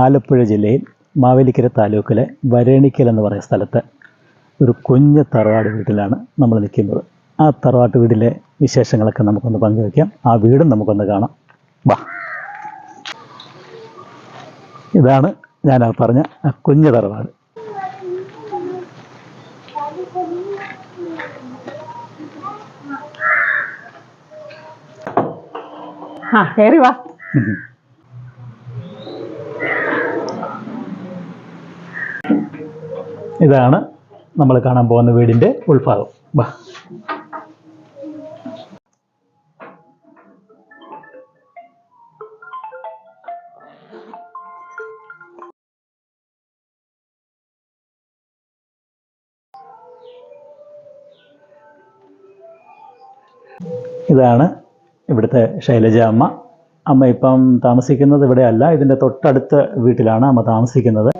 ആലപ്പുഴ ജില്ലയിൽ മാവേലിക്കര താലൂക്കിലെ വരേണിക്കൽ എന്ന് പറയുന്ന സ്ഥലത്ത് ഒരു കുഞ്ഞ് തറവാട് വീട്ടിലാണ് നമ്മൾ നിൽക്കുന്നത്. ആ തറവാട്ട് വീട്ടിലെ വിശേഷങ്ങളൊക്കെ നമുക്കൊന്ന് പങ്കുവയ്ക്കാം ആ വീടും നമുക്കൊന്ന് കാണാം. വാ. ഇതാണ് ഞാൻ ആ പറഞ്ഞ ആ കുഞ്ഞ് തറവാട്. ആ കയറി വാ. ഇതാണ് നമ്മൾ കാണാൻ പോകുന്ന വീടിന്റെ ഉൾഭാഗം. ബാ. ഇതാണ് ഇവിടുത്തെ ശൈലജ അമ്മ. അമ്മ ഇപ്പം താമസിക്കുന്നത് ഇവിടെ അല്ല ഇതിന്റെ തൊട്ടടുത്ത വീട്ടിലാണ് അമ്മ താമസിക്കുന്നത്.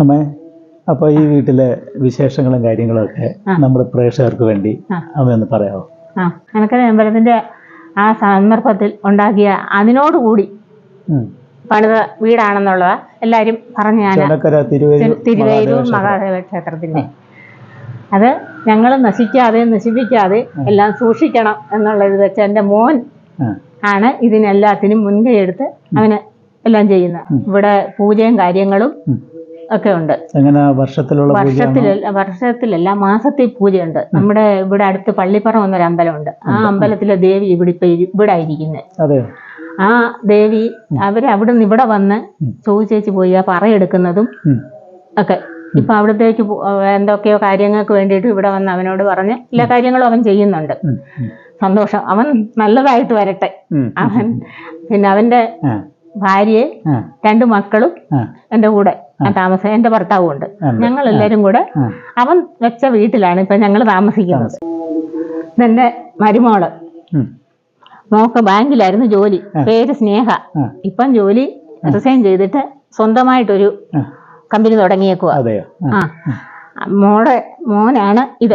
അമ്മേ അപ്പോൾ ഈ വീട്ടിലെ വിശേഷങ്ങളും കാര്യങ്ങളും ഒക്കെ നമ്മുടെ പ്രേക്ഷകർക്ക് വേണ്ടി അമ്മയൊന്ന് അമ്മ പറയാമോ? ആ കണക്കര അമ്പലത്തിന്റെ ആ സന്ദർഭത്തിൽ ഉണ്ടാക്കിയ അതിനോടുകൂടി. പണിത വീടാണെന്നുള്ളത് എല്ലാരും പറഞ്ഞു ഞാൻ തിരുവേരൂർ മഹാദേവ ക്ഷേത്രത്തിന്റെ അത് ഞങ്ങൾ നശിക്കാതെ നശിപ്പിക്കാതെ എല്ലാം സൂക്ഷിക്കണം എന്നുള്ള ഇത് വെച്ച് എന്റെ മോൻ ആണ് ഇതിനെല്ലാത്തിനും മുൻകൈ എടുത്ത് അവന് എല്ലാം ചെയ്യുന്നത്. ഇവിടെ പൂജയും കാര്യങ്ങളും. ഒക്കെ ഉണ്ട്. വർഷത്തിലുള്ള വർഷത്തിലല്ല വർഷത്തിലല്ല മാസത്തിൽ പൂജയുണ്ട്. നമ്മുടെ ഇവിടെ അടുത്ത് പള്ളിപ്പുറം എന്നൊരു അമ്പലമുണ്ട്. ആ അമ്പലത്തിലെ ദേവി ഇവിടെ ഇപ്പൊ ഇവിടെ ഇരിക്കുന്നത് അതെ ആ ദേവി അവർ അവിടെ നിന്ന് ഇവിടെ വന്ന് ചോദിച്ചേച്ച് പോയി ആ പറയെടുക്കുന്നതും എടുക്കുന്നതും ഒക്കെ. ഇപ്പൊ അവിടത്തേക്ക് എന്തൊക്കെയോ കാര്യങ്ങൾക്ക് വേണ്ടിയിട്ട് ഇവിടെ വന്ന് അവനോട് പറഞ്ഞ് എല്ലാ കാര്യങ്ങളും അവൻ ചെയ്യുന്നുണ്ട്. സന്തോഷം. അവൻ നല്ലതായിട്ട് വരട്ടെ. അവൻ പിന്നെ അവന്റെ. ഭാര്യയെ രണ്ടു മക്കളും എന്റെ എന്റെ കൂടെ താമസം എന്റെ ഭർത്താവും ഉണ്ട്. ഞങ്ങൾ എല്ലാവരും കൂടെ അവൻ വെച്ച വീട്ടിലാണ് ഇപ്പൊ ഞങ്ങൾ താമസിക്കുന്നത്. ഇതെന്റെ മരുമോൾ. മോക്ക് ബാങ്കിലായിരുന്നു ജോലി. പേര് സ്നേഹ. ഇപ്പം ജോലി റിസൈൻ ചെയ്തിട്ട് സ്വന്തമായിട്ടൊരു. കമ്പനി തുടങ്ങിയേക്കുക ആ. മോടെ മോനാണ് ഇത്.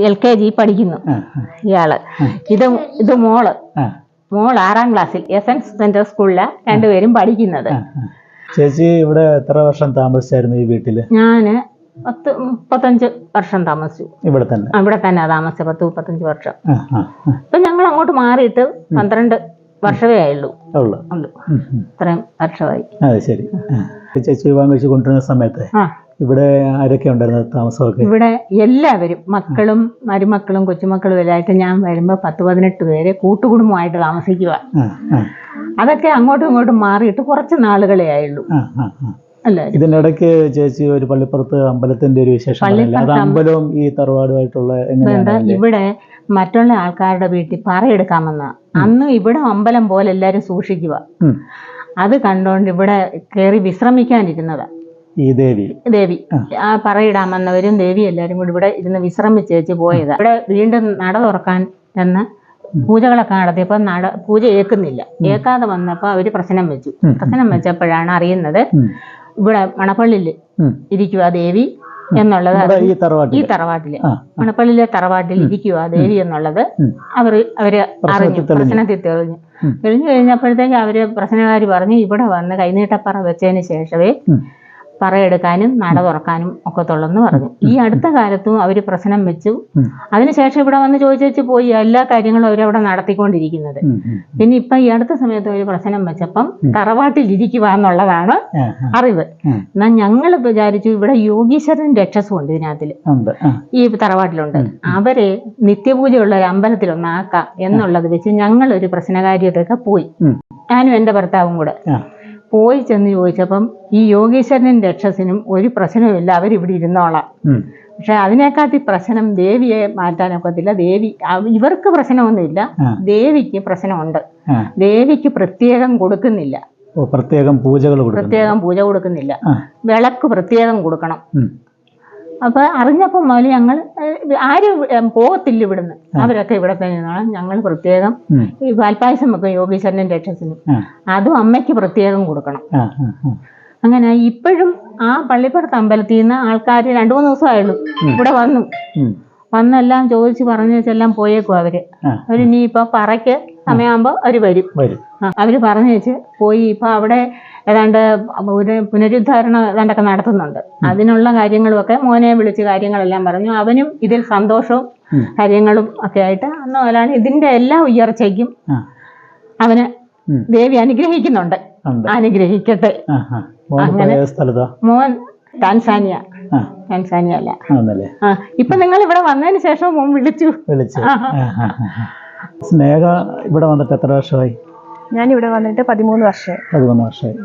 എൽ കെ ജി പഠിക്കുന്നു. ഇയാൾ. ഇത് ഇത് മോൾ. മോൾ ആറാം ക്ലാസ്സിൽ എസൻസ് സെന്റർ സ്കൂളിലാണ് രണ്ടുപേരും പഠിക്കുന്നത്. ചേച്ചി ഇവിടെ എത്ര വർഷം താമസിച്ചായിരുന്നു ഈ വീട്ടിൽ? ഞാൻ പത്ത് മുപ്പത്തഞ്ച് വർഷം താമസിച്ചു. ഇവിടെ തന്നെ. ഇവിടെ തന്നെ താമസിച്ചത് പത്ത് മുപ്പത്തഞ്ച് വർഷം. ഇപ്പൊ ഞങ്ങൾ അങ്ങോട്ട് മാറിയിട്ട് പന്ത്രണ്ട് വർഷമേ ആയുള്ളൂ. ഉള്ളു. ഇത്രയും വർഷമായി. അതെ ശരി. ചേച്ചി വിവാഹം കഴിച്ച് കൊണ്ടുവരുന്ന സമയത്ത് ആ. ഇവിടെ ആരൊക്കെ ഉണ്ടായിരുന്നു താമസമൊക്കെ? ഇവിടെ എല്ലാവരും മക്കളും മരുമക്കളും കൊച്ചുമക്കളും എല്ലായിട്ട് ഞാൻ വരുമ്പോൾ പത്ത് പതിനെട്ട് പേര് കൂട്ടുകുടുംബമായിട്ട് താമസിക്കുക. അതൊക്കെ അങ്ങോട്ടും ഇങ്ങോട്ടും മാറിയിട്ട് കുറച്ച് നാളുകളേ ആയുള്ളൂ. അല്ല. ഇതിനിടയ്ക്ക് ചേച്ചി ഒരു പള്ളിപ്പുറത്ത് അമ്പലത്തിന്റെ ഒരു വിശേഷം? അത് അമ്പലവും ഈ തറവാടുമായിട്ടുള്ള ഇവിടെ മറ്റുള്ള ആൾക്കാരുടെ വീട്ടിൽ പറയെടുക്കാമെന്ന. അന്ന് ഇവിടെ അമ്പലം പോലെ എല്ലാരും സൂക്ഷിക്കുക അത് കണ്ടോണ്ട് ഇവിടെ കയറി വിശ്രമിക്കാനിരുന്നതാ. ഈ ദേവി. ദേവി. ആ. പറയിടാമെന്നവരും ദേവി എല്ലാരും കൂടി ഇവിടെ ഇരുന്ന് വിശ്രമിച്ചേച്ച് പോയതാ. ഇവിടെ വീണ്ടും നട തുറക്കാൻ എന്ന് പൂജകളൊക്കെ നടത്തിയപ്പോൾ നട പൂജ ഏക്കുന്നില്ല ഏക്കാതെ വന്നപ്പോൾ അവർ പ്രശ്നം വെച്ചു. പ്രശ്നം വെച്ചപ്പോഴാണ് അറിയുന്നത് ഇവിടെ മണപ്പള്ളിയിൽ. ഇരിക്കുക ദേവി എന്നുള്ളത് ഈ തറവാട്ടിൽ. മണപ്പള്ളിയിലെ തറവാട്ടിൽ ഇരിക്കുക ദേവി എന്നുള്ളത് അവർ അവർ അവർ അറിഞ്ഞു. പ്രശ്നത്തിൽ തെളിഞ്ഞു. തെളിഞ്ഞു കഴിഞ്ഞപ്പോഴത്തേക്ക് അവർ പ്രശ്നക്കാർ പറഞ്ഞു ഇവിടെ വന്ന് കൈനീട്ടപ്പറ വെച്ചതിന് ശേഷമേ. പറയെടുക്കാനും നട തുറക്കാനും ഒക്കത്തുള്ളെന്ന് പറഞ്ഞു. ഈ അടുത്ത കാലത്തും അവർ പ്രശ്നം വെച്ചു. അതിനുശേഷം ഇവിടെ വന്ന് ചോദിച്ചു പോയി എല്ലാ കാര്യങ്ങളും അവരവിടെ നടത്തിക്കൊണ്ടിരിക്കുന്നത്. പിന്നെ ഇപ്പൊ ഈ അടുത്ത സമയത്ത് ഒരു പ്രശ്നം വെച്ചപ്പം തറവാട്ടിൽ ഇരിക്കുക എന്നുള്ളതാണ്. അറിവ്. എന്നാ എന്നാൽ ഞങ്ങൾ വിചാരിച്ചു ഇവിടെ യോഗീശ്വരൻ രക്ഷസും ഉണ്ട് ഇതിനകത്തിൽ. ഈ തറവാട്ടിലുണ്ട്. അവരെ നിത്യപൂജയുള്ള ഒരു അമ്പലത്തിലൊന്നാക്കാം എന്നുള്ളത് വെച്ച് ഞങ്ങൾ ഒരു പ്രശ്നകാര്യത്തൊക്കെ പോയി. ഞാനും എന്റെ ഭർത്താവും കൂടെ. പോയി ചെന്ന് ചോദിച്ചപ്പം ഈ യോഗീശ്വരനും രക്ഷസിനും ഒരു പ്രശ്നവുമില്ല അവരിവിടെ ഇരുന്നോളാം. പക്ഷെ അതിനെക്കാട്ടി പ്രശ്നം ദേവിയെ മാറ്റാനൊക്കത്തില്ല ദേവി ഇവർക്ക് പ്രശ്നമൊന്നുമില്ല. ദേവിക്ക് പ്രശ്നമുണ്ട്. ദേവിക്ക് പ്രത്യേകം കൊടുക്കുന്നില്ല. പ്രത്യേകം പൂജകൾ പ്രത്യേകം പൂജ കൊടുക്കുന്നില്ല. വിളക്ക് പ്രത്യേകം കൊടുക്കണം. ഉം. അപ്പൊ അറിഞ്ഞപ്പം മുതൽ ഞങ്ങൾ ആര് പോകത്തില്ല ഇവിടുന്ന്. അവരൊക്കെ ഇവിടെ തന്നെ നിന്നോളാം. ഞങ്ങൾ പ്രത്യേകം ഈ പാൽപ്പായസം വെക്കും യോഗീശ്വരനും രക്ഷസിനും. അതും അമ്മയ്ക്ക് പ്രത്യേകം കൊടുക്കണം. അങ്ങനെ ഇപ്പോഴും ആ പള്ളിപ്പുറത്ത് അമ്പലത്തിൽ നിന്ന് ആൾക്കാർ രണ്ടു മൂന്ന് ദിവസമായുള്ളൂ. ഇവിടെ വന്നു. വന്നെല്ലാം ചോദിച്ച് പറഞ്ഞു വെച്ചെല്ലാം പോയേക്കും അവർ. അവർ ഇനി ഇപ്പൊ പറയ്ക്ക് സമയമാകുമ്പോൾ അവർ വരും. അവർ പറഞ്ഞു വെച്ച് പോയി. ഇപ്പൊ അവിടെ ഏതാണ്ട് ഒരു പുനരുദ്ധാരണം ഏതാണ്ടൊക്കെ നടത്തുന്നുണ്ട്. അതിനുള്ള കാര്യങ്ങളുമൊക്കെ മോനെ വിളിച്ച് കാര്യങ്ങളെല്ലാം പറഞ്ഞു. അവനും ഇതിൽ സന്തോഷവും കാര്യങ്ങളും ഒക്കെ ആയിട്ട് അന്ന് മുതലാണ് ഇതിന്റെ എല്ലാ ഉയർച്ചയ്ക്കും അവന് ദേവി അനുഗ്രഹിക്കുന്നുണ്ട്. അനുഗ്രഹിക്കട്ടെ. മോൻ ടാൻസാനിയ. ടാൻസാനിയ അല്ല. ഇപ്പൊ നിങ്ങൾ ഇവിടെ വന്നതിന് ശേഷം മോൻ വിളിച്ചു. വിളിച്ചു. സ്നേഹ ഇവിടെ വന്നിട്ട് എത്ര വർഷമായി? ഞാൻ ഇവിടെ വന്നിട്ട് പതിമൂന്ന് വർഷം പതിമൂന്ന് വർഷമായി.